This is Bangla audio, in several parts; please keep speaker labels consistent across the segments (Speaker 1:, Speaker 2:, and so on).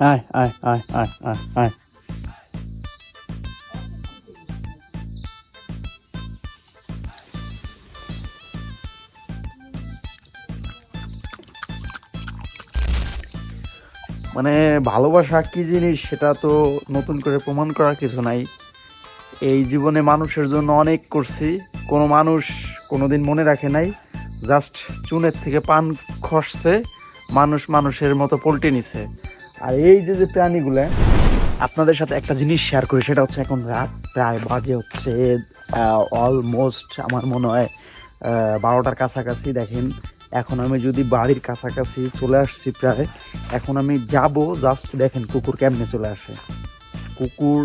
Speaker 1: আয় আয় আয় আয় আয় আয় মানে ভালোবাসা কি জিনিস সেটা তো নতুন করে প্রমাণ করার কিছু নাই। এই জীবনে মানুষের জন্য অনেক করছি, কোনো মানুষ কোনোদিন মনে রাখে নাই জাস্ট চুনের থেকে পান খসছে, মানুষ মানুষের মতো পল্টে নিছে। আর এই যে যে প্রাণীগুলো, আপনাদের সাথে একটা জিনিস শেয়ার করি, সেটা হচ্ছে এখন রাত প্রায় বাজে হচ্ছে অলমোস্ট আমার মনে হয় বারোটার কাছাকাছি, দেখেন। এখন আমি যদি বাড়ির কাছাকাছি চলে আসছি প্রায়, এখন আমি যাব জাস্ট দেখেন কুকুর কেমনে চলে আসে। কুকুর,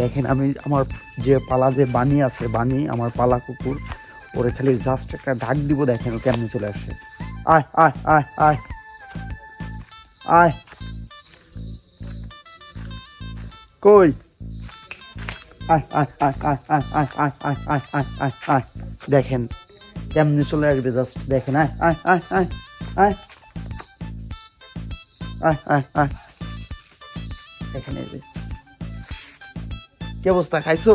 Speaker 1: দেখেন আমি আমার যে পালা, যে বানি আছে বানি আমার পালা কুকুর, ওরে খালি জাস্ট একটা ডাক দিব, দেখেন ও কেমনে চলে আসে। আয় আয় আয় আয়। আয়। আয় দেখেন কেমনে চলে আসবে জাস্ট দেখেন আয় আয় আয় আয় আয় আয় আয় আয় দেখেন এই যে কি অবস্থা খাইছো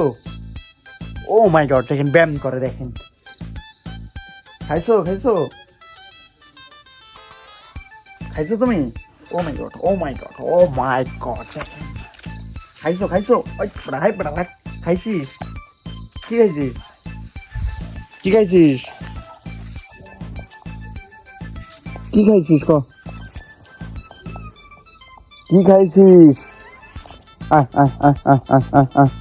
Speaker 1: ও মাই গড দেখেন ব্যায়াম করে দেখেন খাইছো খাইছো খাইছো তুমি ও my God oh my God oh my God খাইছো খাইছো? ওই পড়া পড়া রাখ খাইছিস? কি খাইছিস? কি খাইছিস? কি খাইছিস ক? কি খাইছিস? আয় আয় আয় আয় আয় আয়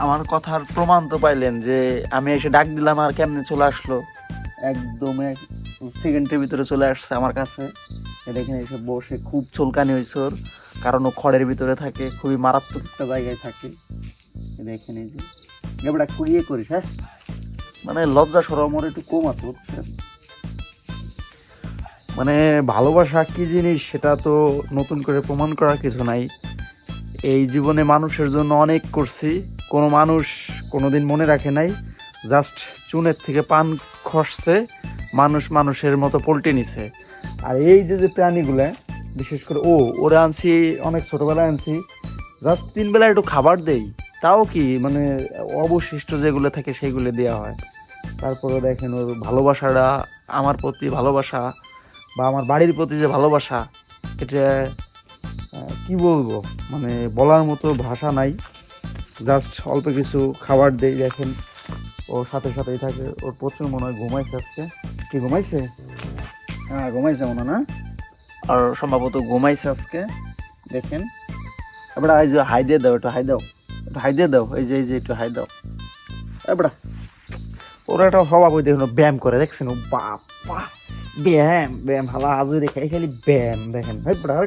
Speaker 1: আমার কথার প্রমাণ তো পাইলেন যে আমি এসে ডাক দিলাম আর কেমনে চলে আসলো। একদম এক সেকেন্ডের ভিতরে চলে আসছে আমার কাছে। এটা এখানে এসে বসে খুব চুলকানি হয়েছে ওর। কারণ ও খড়ের ভিতরে থাকে, খুবই মারাত্মক একটা জায়গায় থাকে। এটা এখানে যে। এবার কুড়িয়ে করিস হ্যাঁ? মানে লজ্জা সরমর একটু কম আছে, বুঝছেন? মানে ভালোবাসা কি জিনিস সেটা তো নতুন করে প্রমাণ করার কিছু নাই। এই জীবনে মানুষের জন্য অনেক করছি। কোনো মানুষ কোনো দিন মনে রাখে নাই জাস্ট চুনের থেকে পান খসছে, মানুষ মানুষের মতো পল্টে নিছে। আর এই যে যে প্রাণীগুলো, বিশেষ করে ও, ওরা আনছি, অনেক ছোটোবেলায় আনছি জাস্ট তিন বেলা একটু খাবার দেই, তাও কি মানে অবশিষ্ট যেগুলো থাকে সেগুলো দেওয়া হয়। তারপরে দেখেন ওর ভালোবাসাটা, আমার প্রতি ভালোবাসা বা আমার বাড়ির প্রতি যে ভালোবাসা, এটা কি বলব? মানে বলার মতো ভাষা নাই। জাস্ট অল্প কিছু খাবার দেই, দেখেন। ওর সাথে সাথেই থাকে। ওর প্রচুর মনে হয় ঘুমাইছে আজকে। কি ঘুমাইছে? হ্যাঁ ঘুমাইছে মনে না? আর সম্ভবত ঘুমাইছে আজকে। দেখেন। এবার এই যে হাই দিয়ে দাও, একটু হাই দাও। একটু হাই দিয়ে দাও, এই যে এই যে, একটু হাই দাও। এবার ওরা একটা স্বভাব ওই দেখুন ব্যায়াম করে, দেখছেন? ও বাবা ব্যায়াম ব্যায়াম, হালা আজও দেখে খালি ব্যায়াম, দেখেন। হেই।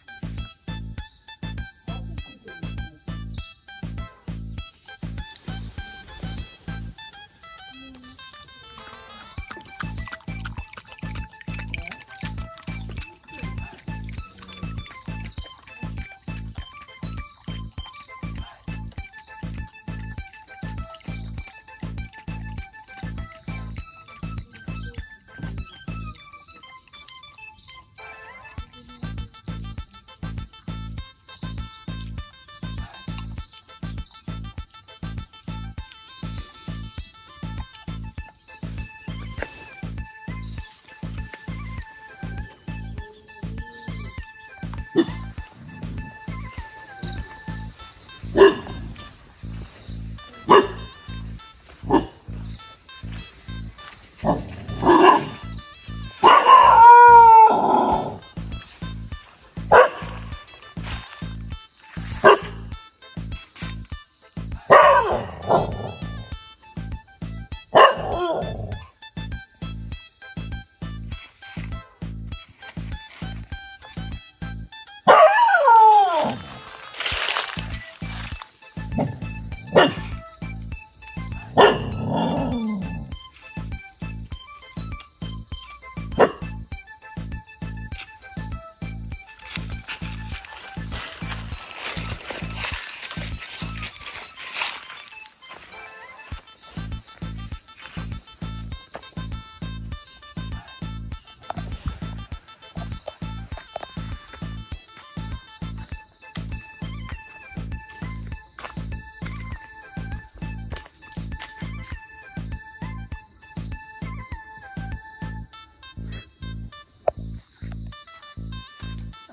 Speaker 1: Yeah.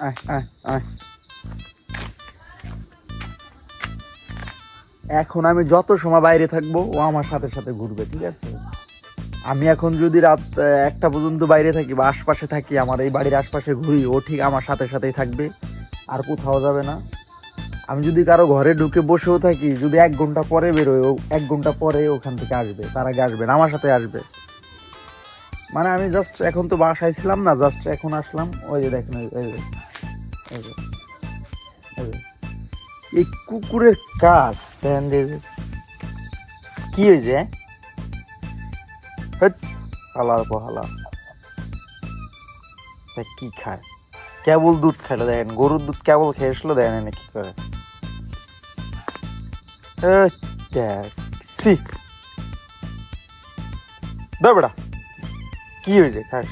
Speaker 1: আয় আয় আয়। এখন আমি যত সময় বাইরে থাকব, ও আমার সাথে সাথে ঘুরবে, ঠিক আছে? আমি এখন যদি রাত একটা পর্যন্ত বাইরে থাকি বা আশপাশে থাকি, আমার এই বাড়ির আশপাশে ঘুরি, ও ঠিক আমার সাথে সাথেই থাকবে, আর কোথাও যাবে না। আমি যদি কারও ঘরে ঢুকে বসেও থাকি, যদি এক ঘণ্টা পরে বেরোয়, ও এক ঘণ্টা পরে ওখান থেকে আসবে, তার আগে আসবে না, আমার সাথে আসবে। মানে আমি জাস্ট এখন তো বাসায় ছিলাম না জাস্ট এখন আসলাম, ওই যে দেখেন, ওই যে এই কুকুরের কাজ যে। কি হয়েছে? হালার পহালা কি খায়? কেবল দুধ খাইলো দেখেন, গরুর দুধ কেবল খেয়ে আসলো দেখেন কি করে। ট্যাক্সি দাও বেটা, কি হয়েছে? খাস